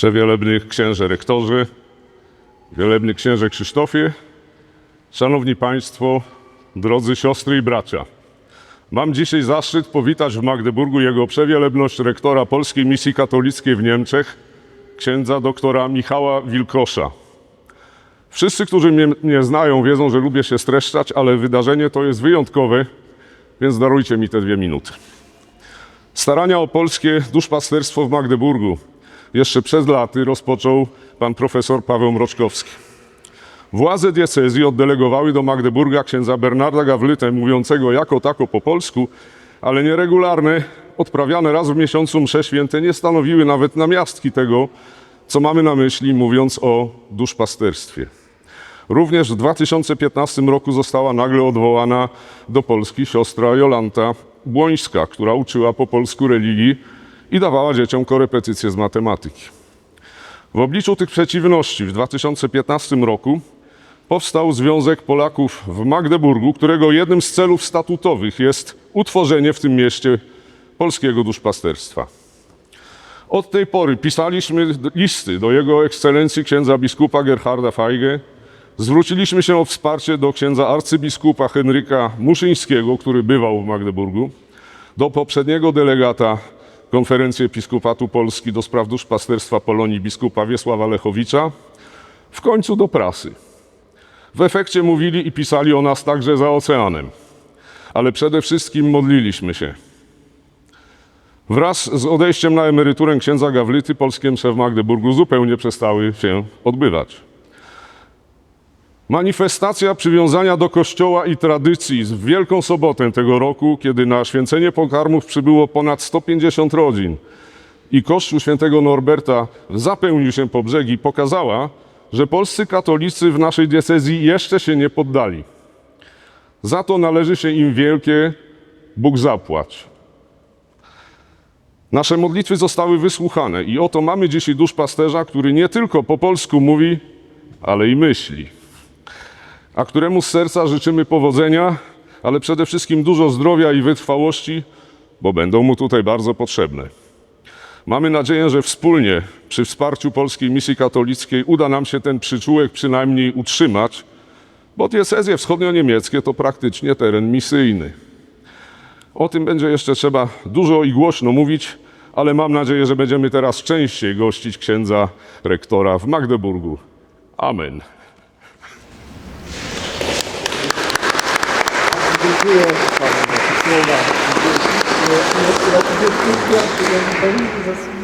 przewielebnych księże rektorzy, wielebny księże Krzysztofie, szanowni państwo, drodzy siostry i bracia. Mam dzisiaj zaszczyt powitać w Magdeburgu jego przewielebność rektora Polskiej Misji Katolickiej w Niemczech, księdza doktora Michała Wilkosza. Wszyscy, którzy mnie, mnie znają, wiedzą, że lubię się streszczać, ale wydarzenie to jest wyjątkowe, więc darujcie mi te dwie minuty. Starania o polskie duszpasterstwo w Magdeburgu jeszcze przed laty rozpoczął pan profesor Paweł Mroczkowski. Władze diecezji oddelegowały do Magdeburga księdza Bernarda Gawlytę, mówiącego jako tako po polsku, ale nieregularne, odprawiane raz w miesiącu msze święte nie stanowiły nawet namiastki tego, co mamy na myśli, mówiąc o duszpasterstwie. Również w 2015 roku została nagle odwołana do Polski siostra Jolanta Błońska, która uczyła po polsku religii i dawała dzieciom korepetycje z matematyki. W obliczu tych przeciwności w 2015 roku powstał Związek Polaków w Magdeburgu, którego jednym z celów statutowych jest utworzenie w tym mieście polskiego duszpasterstwa. Od tej pory pisaliśmy listy do Jego Ekscelencji księdza biskupa Gerharda Feige. Zwróciliśmy się o wsparcie do księdza arcybiskupa Henryka Muszyńskiego, który bywał w Magdeburgu, do poprzedniego delegata Konferencji Episkopatu Polski do spraw duszpasterstwa Polonii biskupa Wiesława Lechowicza, w końcu do prasy. W efekcie mówili i pisali o nas także za oceanem, ale przede wszystkim modliliśmy się. Wraz z odejściem na emeryturę księdza Gawlyty polskie msze w Magdeburgu zupełnie przestały się odbywać. Manifestacja przywiązania do kościoła i tradycji w Wielką Sobotę tego roku, kiedy na święcenie pokarmów przybyło ponad 150 rodzin i kościół świętego Norberta zapełnił się po brzegi, pokazała, że polscy katolicy w naszej diecezji jeszcze się nie poddali. Za to należy się im wielkie Bóg zapłać. Nasze modlitwy zostały wysłuchane i oto mamy dzisiaj duszpasterza, który nie tylko po polsku mówi, ale i myśli. A któremu z serca życzymy powodzenia, ale przede wszystkim dużo zdrowia i wytrwałości, bo będą mu tutaj bardzo potrzebne. Mamy nadzieję, że wspólnie przy wsparciu Polskiej Misji Katolickiej uda nam się ten przyczółek przynajmniej utrzymać, bo diecezje wschodnio-niemieckie to praktycznie teren misyjny. O tym będzie jeszcze trzeba dużo i głośno mówić, ale mam nadzieję, że będziemy teraz częściej gościć księdza rektora w Magdeburgu. Amen. Thank you.